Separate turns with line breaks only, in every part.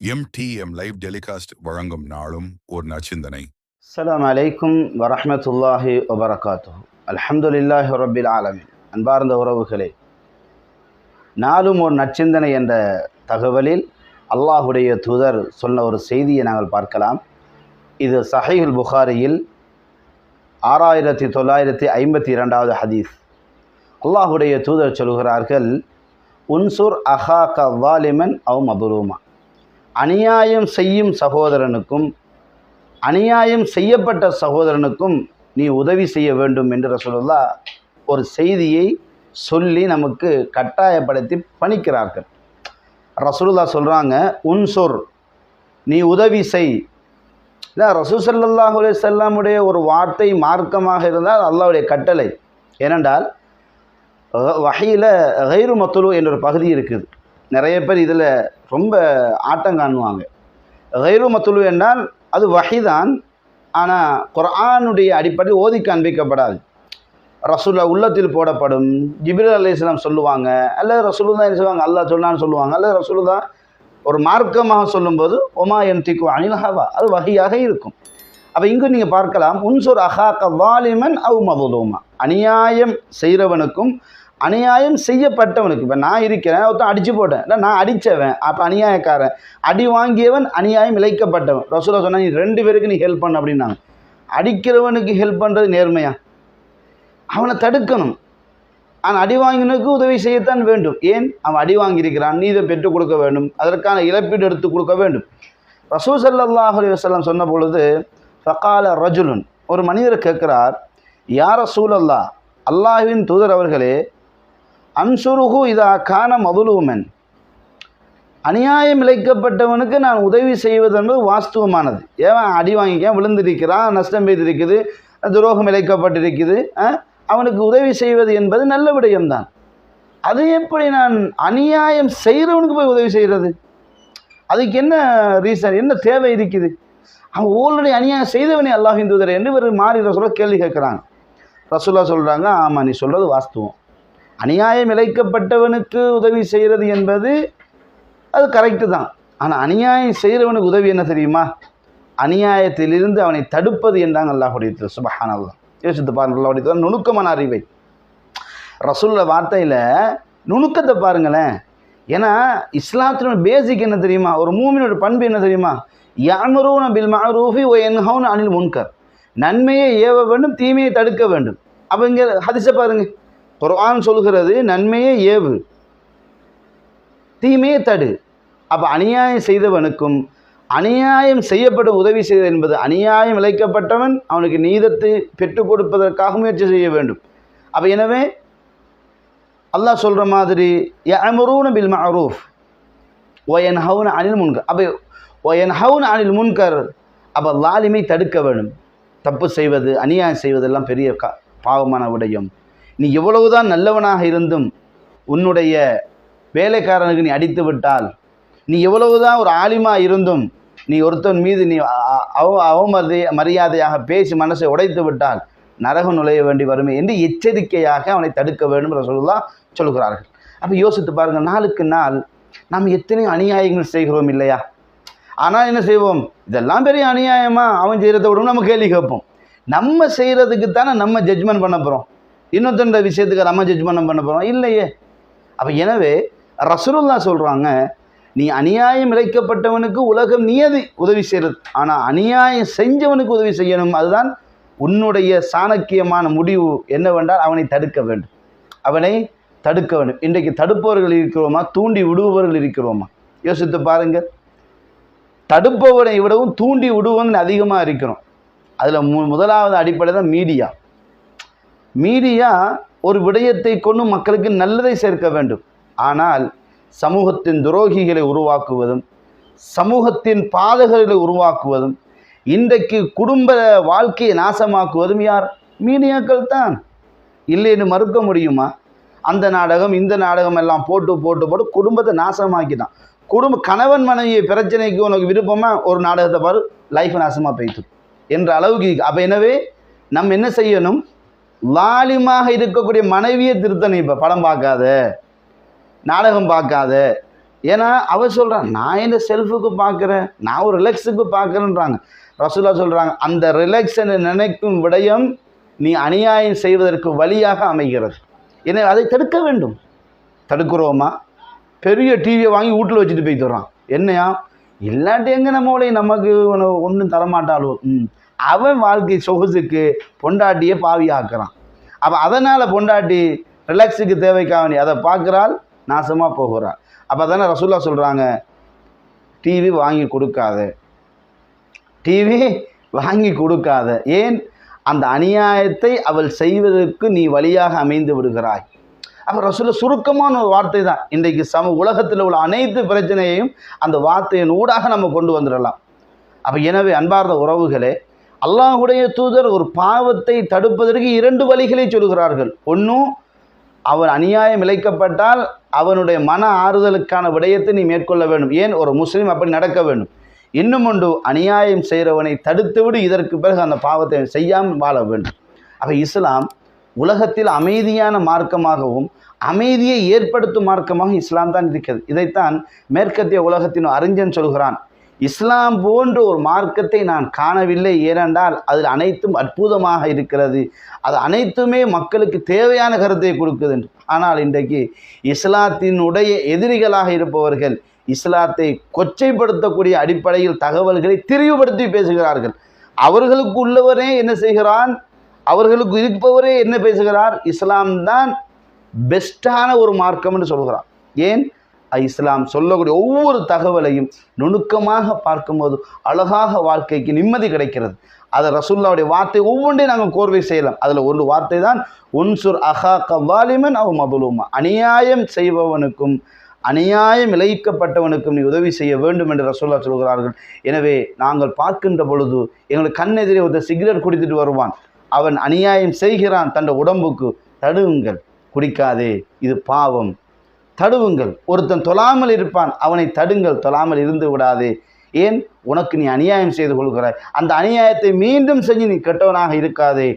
MTM live telecast வழங்கும் நாளும் ஒரு நச்சிந்தனை
அஸ்ஸலாமு அலைக்கும் வரஹ்மத்துல்லாஹி வபரகாத்துஹு அல்ஹம்துலில்லாஹி ரபில் ஆலமின் அன்பார்ந்த உறவுகளே நாளும் ஒரு நற்சிந்தனை என்ற தகவலில் அல்லாஹுடைய தூதர் சொன்ன ஒரு செய்தியை நாங்கள் பார்க்கலாம். இது சஹீல் புகாரியில் ஆறாயிரத்தி தொள்ளாயிரத்தி ஐம்பத்தி இரண்டாவது ஹதீஸ். அல்லாஹுடைய தூதர் சொல்கிறார்கள் உன்சுர் அஹாக வாலிமன் அவ் மதுரூமா அநியாயம் செய்யும் சகோதரனுக்கும் அநியாயம் செய்யப்பட்ட சகோதரனுக்கும் நீ உதவி செய்ய வேண்டும் என்று ரசூலுல்லா ஒரு செய்தியை சொல்லி நமக்கு கட்டாயப்படுத்தி பணிக்கிறார்கள். ரசூலுல்லா சொல்கிறாங்க உன்சுர் நீ உதவி செய். இல்லை ரசூல் ஸல்லல்லாஹு அலைஹி ஒரு வார்த்தை மார்க்கமாக இருந்தால் அல்லாவுடைய கட்டளை. ஏனென்றால் வகையில் கைரு மத்துலு என்ற ஒரு பகுதி இருக்குது. நிறைய பேர் இதில் ரொம்ப ஆட்டம் காணுவாங்க. கைரு மத்துழு என்றால் அது வகைதான் ஆனால் குரானுடைய அடிப்படையில் ஓதி காண்பிக்கப்படாது. ரசூல்லா உள்ளத்தில் போடப்படும். ஜிபிர் அலி இஸ்லாம் சொல்லுவாங்க. அல்ல ரசூலு தான் என்ன செய்வாங்க அல்லாஹ் சொல்லான்னு சொல்லுவாங்க. அல்ல ரசூலு தான் ஒரு மார்க்கமாக சொல்லும்போது ஒமா என் திக்கு அனில் ஹவா. அது வகையாக இருக்கும். அப்போ இங்கு நீங்கள் பார்க்கலாம் உன்சூர் அஹாக்க வாலிமன் அவ் மதுலோமா. அநியாயம் செய்கிறவனுக்கும் அநியாயம் செய்யப்பட்டவனுக்கு. இப்போ நான் இருக்கிறேன் ஒருத்தன் அடித்து போட்டேன். இல்லை நான் அடித்தவன் அப்போ அநியாயக்காரன். அடி வாங்கியவன் அநியாயம் இழைக்கப்பட்டவன். ரசூலா சொன்னால் நீ ரெண்டு பேருக்கு நீ ஹெல்ப் பண்ண அப்படின்னாங்க. அடிக்கிறவனுக்கு ஹெல்ப் பண்ணுறது நேர்மையா? அவனை தடுக்கணும். ஆனால் அடி வாங்கினதுக்கு உதவி செய்யத்தான் வேண்டும். ஏன்? அவன் அடி வாங்கியிருக்கிறான் நீ இதை பெற்றுக் கொடுக்க வேண்டும். அதற்கான இழப்பீடு எடுத்து கொடுக்க வேண்டும். ரசூ சல்லாஹ் அலி சொன்ன பொழுது ஃபகால ரஜுலுன். ஒரு மனிதர் கேட்கிறார் யார் ரசூலல்லா அல்லாஹ்வின் தூதர் அவர்களே அன்சுருகு இதா கான மதுலூமன். அநியாயம் இழைக்கப்பட்டவனுக்கு நான் உதவி செய்வது என்பது வாஸ்துவமானது. ஏன் அடி வாங்கிக்க விழுந்திருக்கிறான் நஷ்டம் பெய்திருக்குது துரோகம் இழைக்கப்பட்டிருக்குது அவனுக்கு உதவி செய்வது என்பது நல்ல விடயம்தான். அது எப்படி நான் அநியாயம் செய்கிறவனுக்கு போய் உதவி செய்கிறது அதுக்கு என்ன ரீசன் என்ன தேவை இருக்குது? அவன் ஓல்ரெடி அநியாயம் செய்தவனே அல்லாஹ் தூதர் என்று இவர் மாறி ரசூலா கேள்வி கேட்குறாங்க. ரசூலா சொல்கிறாங்க ஆமாம் நீ சொல்கிறது வாஸ்துவம். அநியாயம் இழைக்கப்பட்டவனுக்கு உதவி செய்கிறது என்பது அது கரெக்டு தான். ஆனால் அநியாயம் செய்கிறவனுக்கு உதவி என்ன தெரியுமா? அநியாயத்திலிருந்து அவனை தடுப்பது என்றாங்க அல்லாஹுடைய சுபஹான் அல்லா யோசித்து பாருங்க அல்லாஹுடைய நுணுக்கமான அறிவை. ரசூல்ல வார்த்தையில் நுணுக்கத்தை பாருங்களேன். ஏன்னா இஸ்லாத்தினோட பேசிக் என்ன தெரியுமா? ஒரு மூமினோட பண்பு என்ன தெரியுமா? யாமரூன பில் மஅரூஃபி ஓ என்ஹவுன் அனில் முன்கர் நன்மையை ஏவ வேண்டும் தீமையை தடுக்க வேண்டும். அப்படிங்கிற இங்கே ஹதிச குர்ஆன் சொல்கிறது நன்மையே ஏவு. தீமையை தடு. அப்போ அநியாயம் செய்தவனுக்கும் அநியாயம் செய்யப்படும் உதவி செய்தது என்பது அநியாயம் இழைக்கப்பட்டவன் அவனுக்கு நீதத்தை பெற்றுக் கொடுப்பதற்காக முயற்சி செய்ய வேண்டும். அப்போ எனவே அல்லாஹ் சொல்கிற மாதிரி அமரூன பில் மஅரூஃப் ஒயன் ஹவுன் அனில் முன்கர். அப்போ ஒயன் ஹவுன் அனில் முன்கர் அப்போ லாலிமை தடுக்க வேண்டும். தப்பு செய்வது அநியாயம் செய்வதெல்லாம் பெரிய கா பாவமான விடயம். நீ எவ்வளவுதான் நல்லவனாக இருந்தும் உன்னுடைய வேலைக்காரனுக்கு நீ அடித்து விட்டால் நீ எவ்வளவுதான் ஒரு ஆலிமா இருந்தும் நீ ஒருத்தன் மீது நீ அ- அவ அவமதி மரியாதையாக பேசி மனசை உடைத்து விட்டால் நரகம் நுழைய வேண்டி வருமே என்று எச்சரிக்கையாக அவனை தடுக்க வேண்டும் ரசூலுல்லாஹ் சொல்கிறார்கள். அப்போ யோசித்து பாருங்கள் நாளுக்கு நாள் நாம் எத்தனையோ அநியாயங்கள் செய்கிறோம் இல்லையா? ஆனால் என்ன செய்வோம்? இதெல்லாம் பெரிய அநியாயமா? அவன் செய்கிறத விடவும் நம்ம கேள்வி கேட்போம். நம்ம செய்கிறதுக்கு தானே நம்ம ஜட்ஜ்மெண்ட் பண்ண போகிறோம் இன்னொருத்தண்ட விஷயத்துக்கு நம்ம ஜட்ஜ்மெண்ட் பண்ண போகிறோம் இல்லையே. அப்போ எனவே ரசூலுல்லா சொல்கிறாங்க நீ அநியாயம் இழைக்கப்பட்டவனுக்கு உலகம் நியதி உதவி செய்கிறது ஆனால் அநியாயம் செஞ்சவனுக்கு உதவி செய்யணும். அதுதான் உன்னுடைய சாணக்கியமான முடிவு என்னவென்றால் அவனை தடுக்க வேண்டும். அவனை தடுக்க வேண்டும். இன்றைக்கு தடுப்பவர்கள் இருக்கிறோமா? தூண்டி விடுபவர்கள் இருக்கிறோமா? யோசித்து பாருங்கள். தடுப்பவனை விடவும் தூண்டி விடுவோம்னு அதிகமாக இருக்கிறோம். அதில் மு முதலாவது அடிப்படை தான் மீடியா. மீடியா ஒரு விடயத்தை கொண்டு மக்களுக்கு நல்லதை சேர்க்க வேண்டும். ஆனால் சமூகத்தின் துரோகிகளை உருவாக்குவதும் சமூகத்தின் பாதகர்களை உருவாக்குவதும் இன்றைக்கு குடும்ப வாழ்க்கையை நாசமாக்குவதும் யார்? மீடியாக்கள் தான். இல்லைன்னு மறுக்க முடியுமா? அந்த நாடகம் இந்த நாடகம் எல்லாம் போட்டு போட்டு போட்டு குடும்பத்தை நாசமாக்கிட்டான். குடும்ப கணவன் மனைவி பிரச்சனைக்கு உனக்கு விருப்பமா? ஒரு நாடகத்தை பாரு லைஃப் நாசமாக போயிட்டு என்ற அளவுக்கு அப்போ எனவே நம்ம என்ன செய்யணும்? லாலிமாக இருக்கக்கூடிய மனைவியை திருத்தணும் இப்போ படம் பார்க்காத நாடகம் பார்க்காத. ஏன்னா அவ சொல்கிறான் நான் என்ன செல்ஃபுக்கு பார்க்குறேன் நான் ஒரு ரிலாக்ஸுக்கு பார்க்குறேன்றாங்க. ரசூலா சொல்கிறாங்க அந்த ரிலாக்ஸனை நினைக்கும் விடயம் நீ அநியாயம் செய்வதற்கு வழியாக அமைகிறது. எனவே அதை தடுக்க வேண்டும். தடுக்கிறோமா? பெரிய டிவியை வாங்கி வீட்டில் வச்சுட்டு போய் தர்றான். என்னையா? இல்லாட்டி எங்கே நம்மளே நமக்கு ஒன்றும் தரமாட்டாளோ? ம். அவன் வாழ்க்கை சொகுசுக்கு பொண்டாட்டியை பாவி ஆக்குறான் அப்போ அதனால் பொண்டாட்டி ரிலாக்ஸுக்கு தேவைக்காவணி அதை பார்க்குறாள் நாசமாக போகிறாள். அப்போ தானே ரசூல்லா சொல்கிறாங்க டிவி வாங்கி கொடுக்காத. டிவி வாங்கி கொடுக்காத. ஏன்? அந்த அநியாயத்தை அவள் செய்வதற்கு நீ வழியாக அமைந்து விடுகிறாய். அப்போ ரசூல சுருக்கமான ஒரு வார்த்தை தான். இன்றைக்கு சம உலகத்தில் உள்ள அனைத்து பிரச்சனையையும் அந்த வார்த்தையின் ஊடாக நம்ம கொண்டு வந்துடலாம். அப்போ எனவே அன்பார்ந்த உறவுகளே அல்லாஹுடைய தூதர் ஒரு பாவத்தை தடுப்பதற்கு இரண்டு வழிகளை சொல்கிறார்கள். ஒன்றும் அவர் அநியாயம் இழைக்கப்பட்டால் அவனுடைய மன ஆறுதலுக்கான விடயத்தை நீ மேற்கொள்ள வேண்டும். ஏன்? ஒரு முஸ்லீம் அப்படி நடக்க வேண்டும். இன்னும் ஒன்று அநியாயம் செய்கிறவனை தடுத்துவிடு இதற்கு பிறகு அந்த பாவத்தை செய்யாமல் வாழ வேண்டும். அப்போ இஸ்லாம் உலகத்தில் அமைதியான மார்க்கமாகவும் அமைதியை ஏற்படுத்தும் மார்க்கமாக இஸ்லாம் தான் இருக்கிறது. இதைத்தான் மேற்கத்திய உலகத்தின் அறிஞன் சொல்கிறான். இஸ்லாம் போன்ற ஒரு மார்க்கத்தை நான் காணவில்லை. ஏனென்றால் அதில் அனைத்தும் அற்புதமாக இருக்கிறது. அது அனைத்துமே மக்களுக்கு தேவையான கருத்தை கொடுக்குது என்று. ஆனால் இன்றைக்கு இஸ்லாத்தினுடைய எதிரிகளாக இருப்பவர்கள் இஸ்லாத்தை கொச்சைப்படுத்தக்கூடிய அடிப்படையில் தகவல்களை திரிவுபடுத்தி பேசுகிறார்கள். அவர்களுக்கு உள்ளவரே என்ன செய்கிறான்? அவர்களுக்கு இருப்பவரே என்ன பேசுகிறார்? இஸ்லாம் தான் பெஸ்ட்டான ஒரு மார்க்கம் என்று சொல்கிறார் ஏன்? இஸ்லாம் சொல்லக்கூடிய ஒவ்வொரு தகவலையும் நுணுக்கமாக பார்க்கும்போது அழகாக வாழ்க்கைக்கு நிம்மதி கிடைக்கிறது. அதை ரசுல்லாவுடைய வார்த்தை ஒவ்வொன்றையும் நாங்கள் கோர்வை செய்யலாம். அதில் ஒரு வார்த்தை தான் உன்சுர் அஹா கவாலிமன் அவ் மபுலூமா அநியாயம் செய்பவனுக்கும் அநியாயம் இழைக்கப்பட்டவனுக்கும் நீ உதவி செய்ய வேண்டும் என்று ரசோல்லா சொல்கிறார்கள். எனவே நாங்கள் பார்க்கின்ற பொழுது எங்களுக்கு கண்ணெதிரே ஒருத்தர் சிகரெட் குடித்துட்டு வருவான். அவன் அநியாயம் செய்கிறான். தன் உடம்புக்கு தடுவுங்கள் குடிக்காதே. இது பாவம். தடுவுங்கள். ஒருத்தன் தொழாமல் இருப்பான் அவனை தடுங்கள். தொழாமல் இருந்து விடாதே. ஏன்? உனக்கு நீ அநியாயம் செய்து கொள்கிறாய். அந்த அநியாயத்தை மீண்டும் செஞ்சு நீ கெட்டவனாக இருக்காதே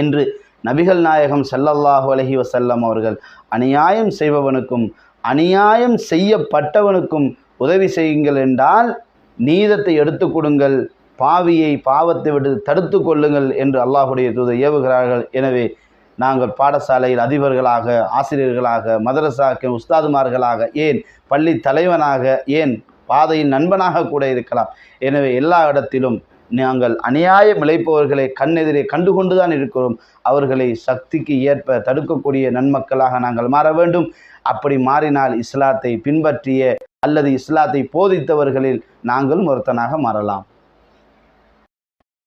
என்று நபிகள் நாயகம் செல்லல்லாஹு அலஹி வசல்லம் அவர்கள் அநியாயம் செய்பவனுக்கும் அநியாயம் செய்யப்பட்டவனுக்கும் உதவி செய்யுங்கள் என்றால் நீதத்தை எடுத்து கொடுங்கள். பாவியை பாவத்தை விட்டு தடுத்து கொள்ளுங்கள் என்று அல்லாஹுடைய தூதர் ஏவுகிறார்கள். எனவே நாங்கள் பாடசாலையில் அதிபர்களாக ஆசிரியர்களாக மதரசாக்க உஸ்தாதுமார்களாக ஏன் பள்ளி தலைவனாக ஏன் பாதையின் நண்பனாக கூட இருக்கலாம். எனவே எல்லா இடத்திலும் நாங்கள் அநியாயம் இழைப்பவர்களை கண்ணெதிரே கண்டுகொண்டு தான் இருக்கிறோம். அவர்களை சக்திக்கு ஏற்ப தடுக்கக்கூடிய நன்மக்களாக நாங்கள் மாற வேண்டும். அப்படி மாறினால் இஸ்லாத்தை பின்பற்றிய அல்லது இஸ்லாத்தை போதித்தவர்களில் நாங்களும் ஒருத்தனாக மாறலாம்.